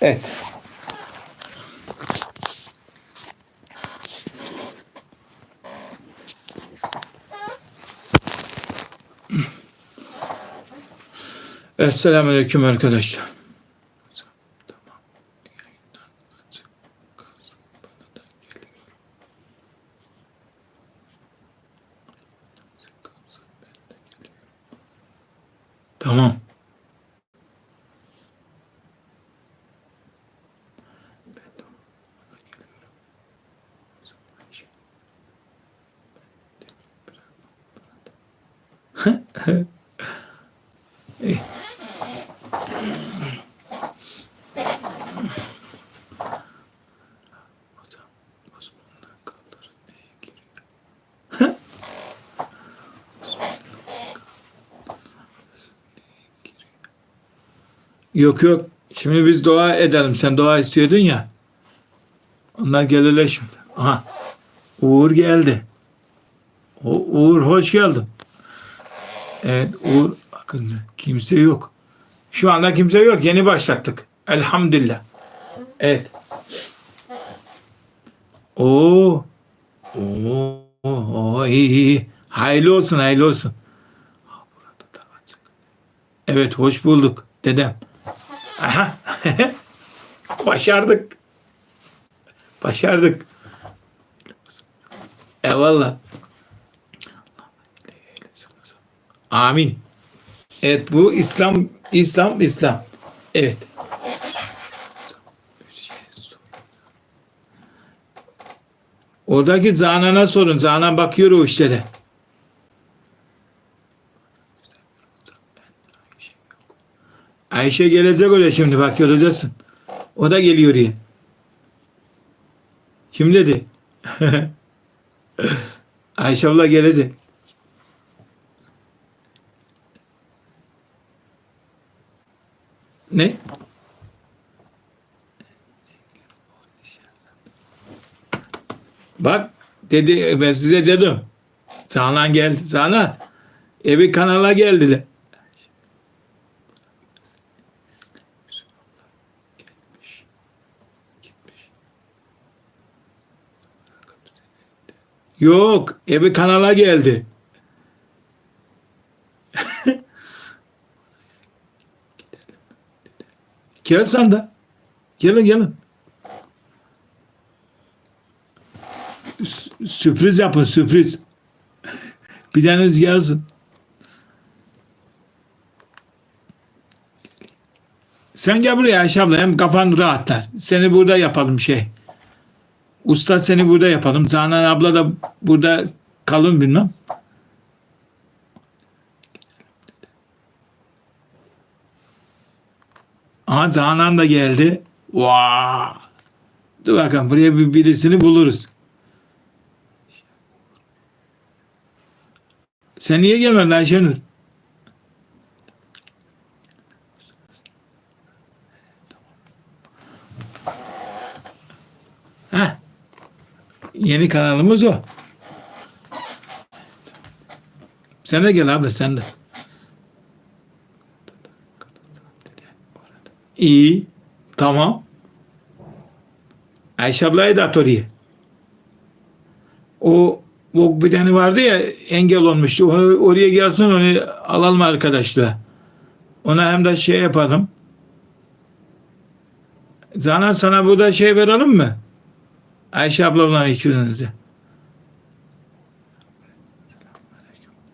Evet. Esselamu Aleyküm arkadaşlar. Tamam. Yok yok. Şimdi biz dua edelim. Sen dua istiyordun ya. Onlar gelirler şimdi. Aha. Uğur geldi. O, Uğur hoş geldin. Evet Uğur bakın kimse yok. Şu anda kimse yok. Yeni başlattık. Elhamdülillah. Evet. Oo. Oo. Oo iyi iyi. Hayırlı olsun hayırlı olsun. Evet hoş bulduk dedem. Aha. Başardık. Başardık. Eyvallah. Amin. Evet bu İslam, İslam, İslam. Evet. Oradaki Zanan'a sorun. Zanan bakıyor o işlere. Ayşe gelecek öyle şimdi bak göreceksin. O da geliyor diye. Kim dedi? Ayşe abla gelecek. Ne? Bak dedi ben size dedim. Canan geldi. Canan evi kanala geldiler. Yok, evi kanala geldi. Gel sen de. Gelin gelin. Sü- sürpriz yapın sürpriz. Bir taneniz gelsin. Sen gel buraya Ayşe abla hem kafan rahatlar. Seni burada yapalım şey. Usta seni burada yapalım. Canan abla da burada kalın bilmem. Aha Canan da geldi. Vaa. Dur bakalım buraya bir birisini buluruz. Sen niye gelmedin Ayşenur? Heh. Yeni kanalımız o. Sen de gel abi sen de. İyi. Tamam. Ayşe ablayı da at oraya. O, o bir tane vardı ya engel olmuştu. Onu, oraya gelsin onu alalım arkadaşlar. Ona hem de şey yapalım. Zana sana burada şey verelim mi? Ayşe ablamla ikinize.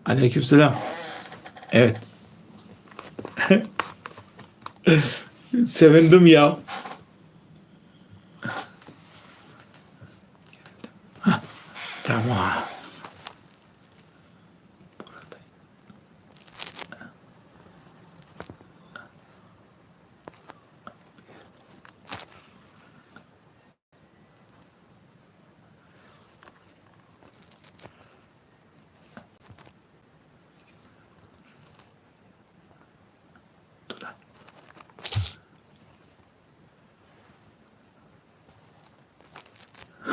Aleykümselam. Evet. Sevindim ya. Hah, Tamam. Evet.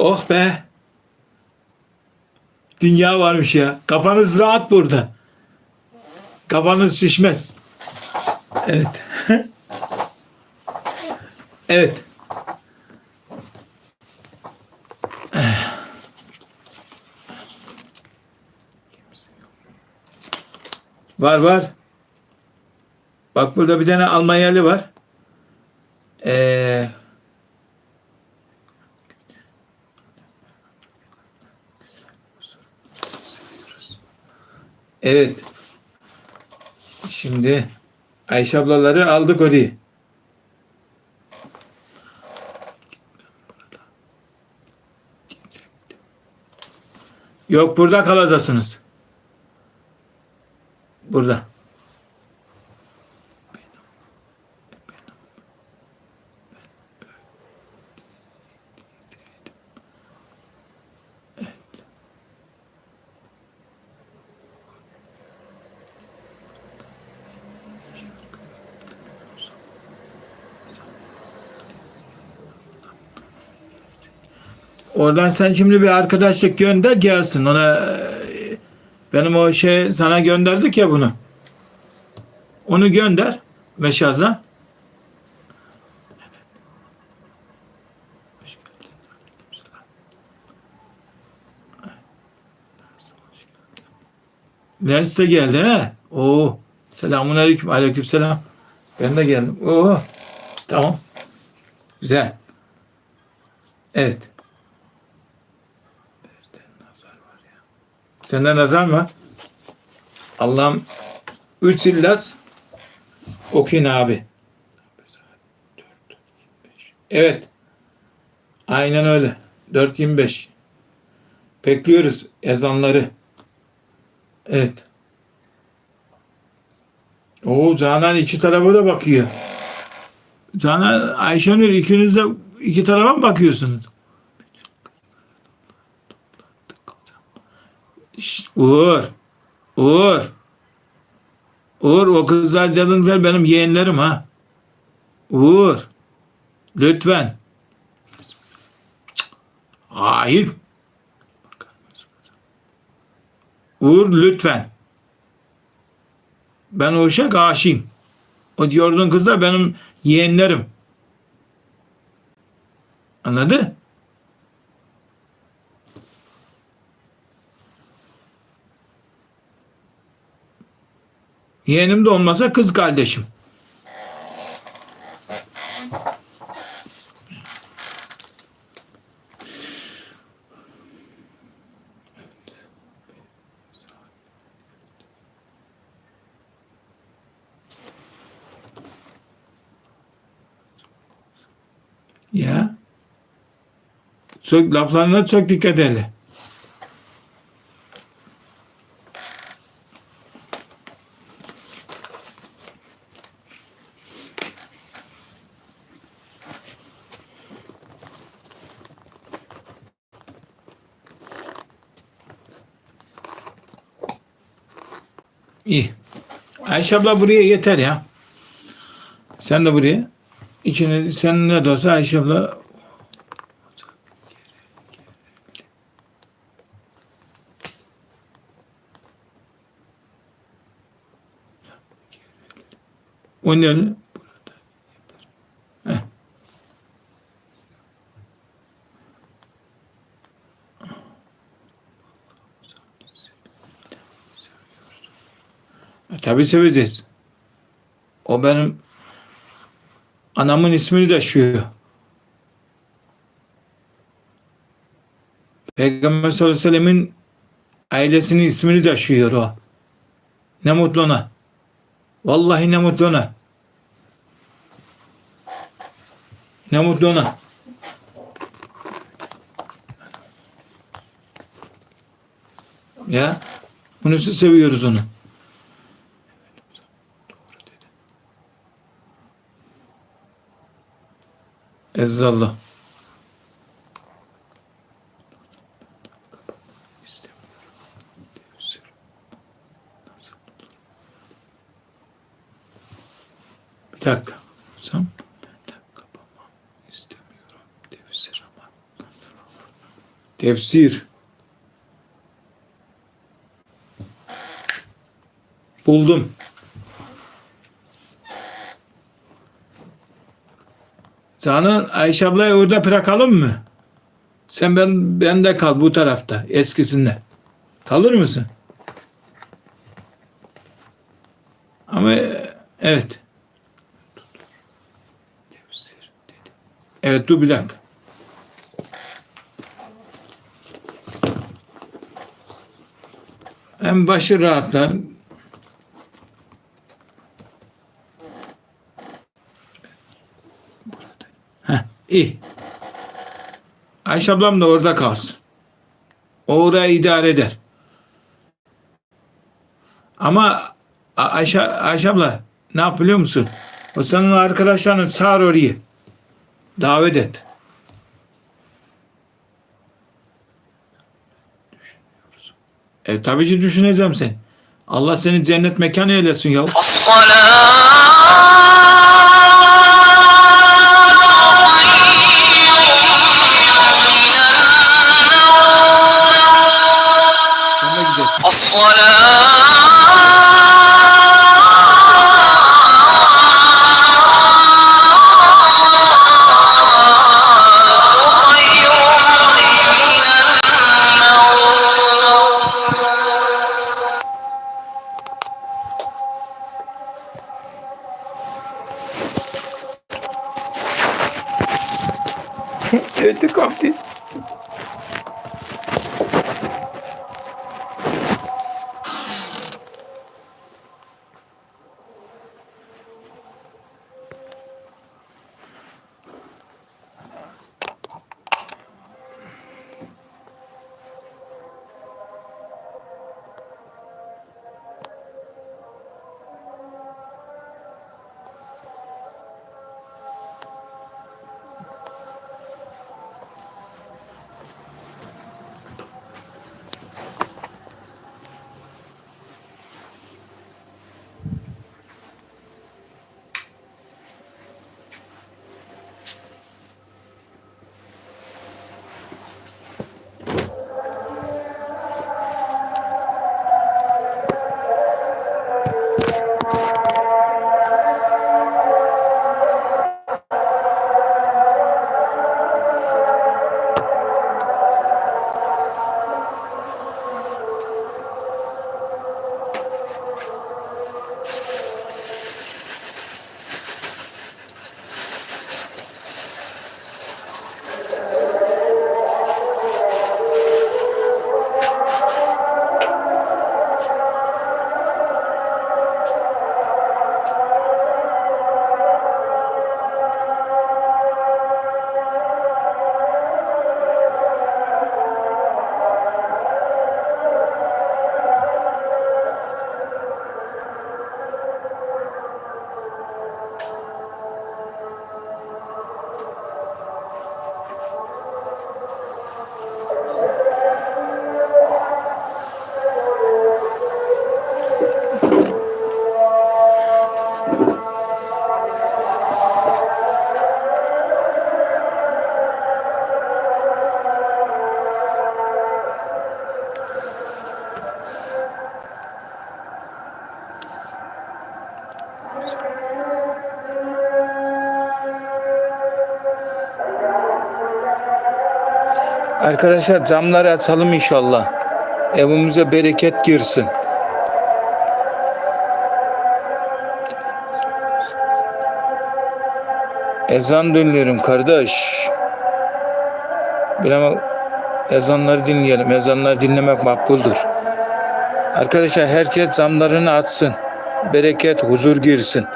Oh be. Dünya varmış ya. Kafanız rahat burada. Kafanız şişmez. Evet. evet. Var var. Bak burada bir tane Almanyalı var. Ee, evet. Şimdi Ayşe ablaları aldık orayı. Yok burada kalacaksınız. Burada. Oradan sen şimdi bir arkadaşlık gönder gelsin. Ona benim o şey sana gönderdik ya bunu. Onu gönder Meşaz'a. Lens de geldi he. Oo. Selamun aleyküm. Aleyküm selam. Ben de geldim. Oo. Tamam. Güzel. Evet. Sende nazar mı? var? Allah'ım üç illas okuyun abi. Evet. Aynen öyle. 4.25. Bekliyoruz ezanları. Evet. Oo Canan iki tarafa da bakıyor. Canan Ayşenur ikiniz de iki tarafa mı bakıyorsunuz? Uğur. Uğur. Uğur o kızlar ver benim yeğenlerim ha. Uğur. Lütfen. Hayır. Uğur lütfen. Ben o işe aşığım. O diyordun kızlar benim yeğenlerim. Anladın? Yeğenim de olmasa kız kardeşim. Ya. Çok laflarına çok dikkat edin. İyi. Ayşe abla buraya yeter ya. Sen de buraya. İçine sen ne de olsa Ayşe abla O ne? öyle? Heh. E, Tabii seveceğiz. O benim anamın ismini taşıyor. Peygamber sallallahu aleyhi ve sellemin ailesinin ismini taşıyor o. Ne mutlu ona. Vallahi ne mutlu ona. Ne mutlu ona. Ya. Bunu seviyoruz onu. Ezzallah. Bir dakika. Hocam. Tefsir Buldum. Canan Ayşe ablayı orada bırakalım mı? Sen ben bende kal bu tarafta eskisinde. Kalır mısın? Ama evet. Evet dur bir dakika. Hem başı rahatlar. Heh, iyi. Ayşe ablam da orada kalsın. O orayı idare eder. Ama Ayşe, Ayşe abla ne yap biliyor musun? O senin arkadaşlarını çağır oraya. Davet et. E tabii ki düşüneceğim sen. Allah seni cennet mekanı eylesin ya. Eu te corto Arkadaşlar camları açalım inşallah. Evimize bereket girsin. Ezan dinliyorum kardeş. Bilmem ezanları dinleyelim. Ezanları dinlemek makbuldür. Arkadaşlar herkes camlarını açsın. Bereket, huzur girsin.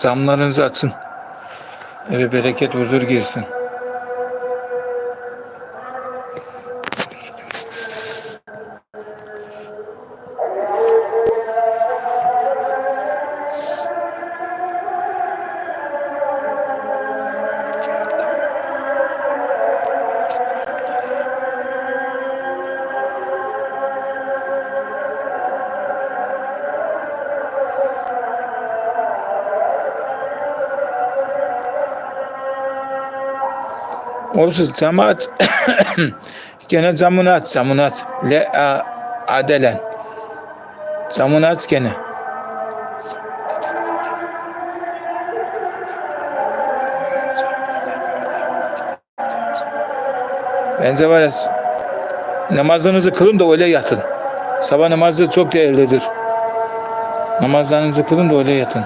Camlarınızı açın. Eve bereket, huzur girsin. Camı aç. gene camını aç. Le a, adelen. Camını aç gene. Bence var ya namazınızı kılın da öyle yatın. Sabah namazı çok değerlidir. Namazlarınızı kılın da öyle yatın.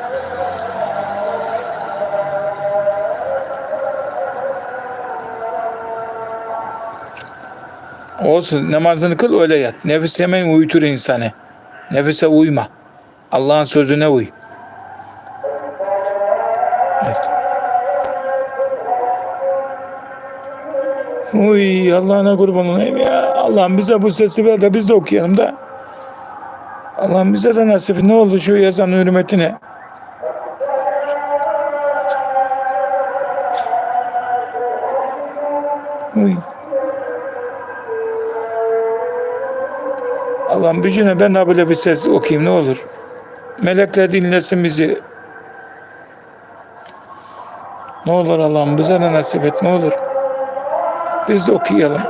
Olsun namazını kıl öyle yat. Nefis hemen uyutur insanı. Nefise uyma. Allah'ın sözüne uy. Evet. Uy Allah'ına kurban olayım ya. Allah'ım bize bu sesi ver de biz de okuyalım da. Allah'ım bize de nasip ne oldu şu yazan hürmetine. Uy. Allah'ım gücüne ben de böyle bir ses okuyayım ne olur. Melekler dinlesin bizi. Ne olur Allah'ım bize de nasip et ne olur. Biz de okuyalım.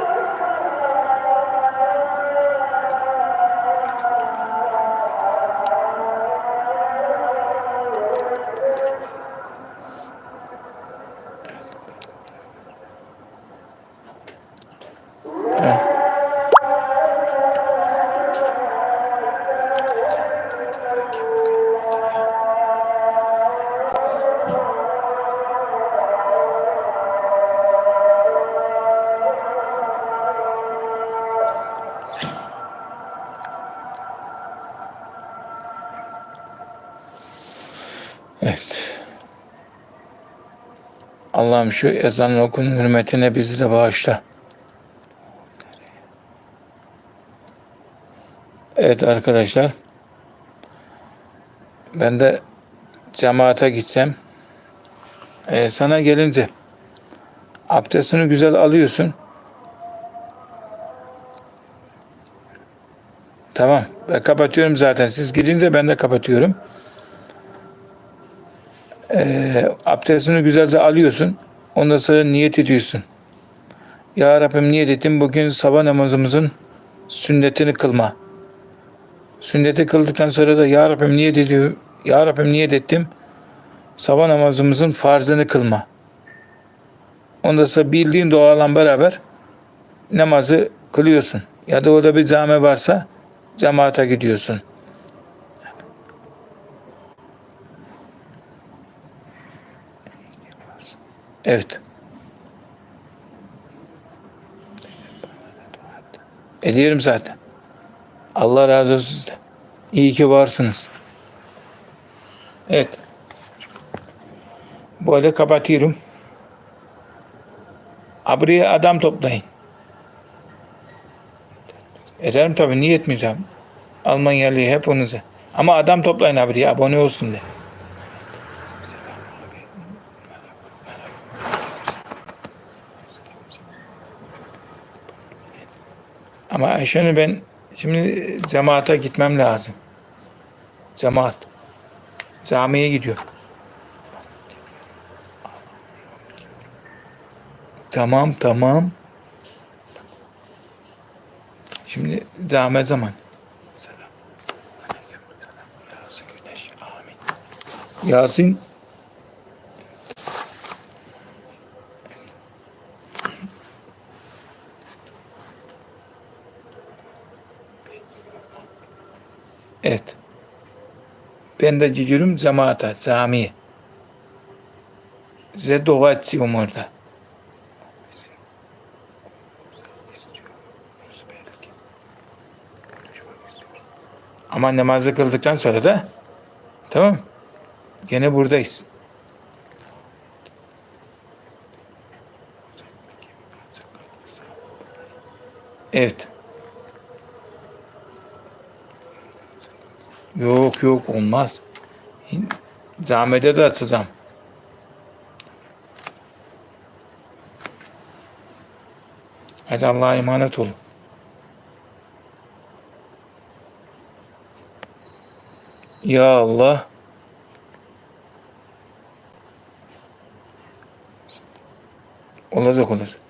Allah'ım şu ezanın okun hürmetine bizi de bağışla. Evet arkadaşlar. Ben de cemaate gideceğim. Ee, sana gelince abdestini güzel alıyorsun. Tamam. Ben kapatıyorum zaten. Siz gidince ben de kapatıyorum. Ee, abdestini güzelce alıyorsun. Ondan sonra niyet ediyorsun. Ya Rabbim niyet ettim bugün sabah namazımızın sünnetini kılma. Sünneti kıldıktan sonra da Ya Rabbim niyet ediyor. Ya Rabbim niyet ettim. Sabah namazımızın farzını kılma. Ondan sonra bildiğin dualarla beraber namazı kılıyorsun. Ya da orada bir cami varsa cemaate gidiyorsun. Evet. Ediyorum zaten. Allah razı olsun sizden. İyi ki varsınız. Evet. Böyle kapatıyorum. Abriye adam toplayın. Ederim tabii. Niye etmeyeceğim? Almanyalı hepinize. Ama adam toplayın abriye. Abone olsun de. Ama Ayşe'nin ben şimdi cemaate gitmem lazım. Cemaat. Camiye gidiyor. Tamam tamam. Şimdi cami zaman. Selam. Yasin. Yasin Evet. Ben de gidiyorum cemaate, camiye. Size dua edeceğim orada. Ama namazı kıldıktan sonra da tamam Gene buradayız. Evet. Yok yok olmaz. Camide de atacağım. Hadi Allah'a emanet olun. Ya Allah. Olacak olacak.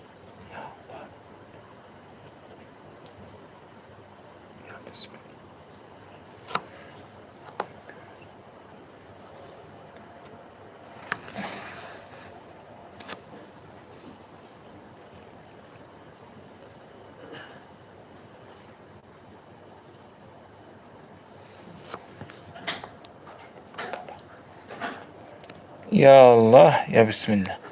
Ya Allah ya Bismillah.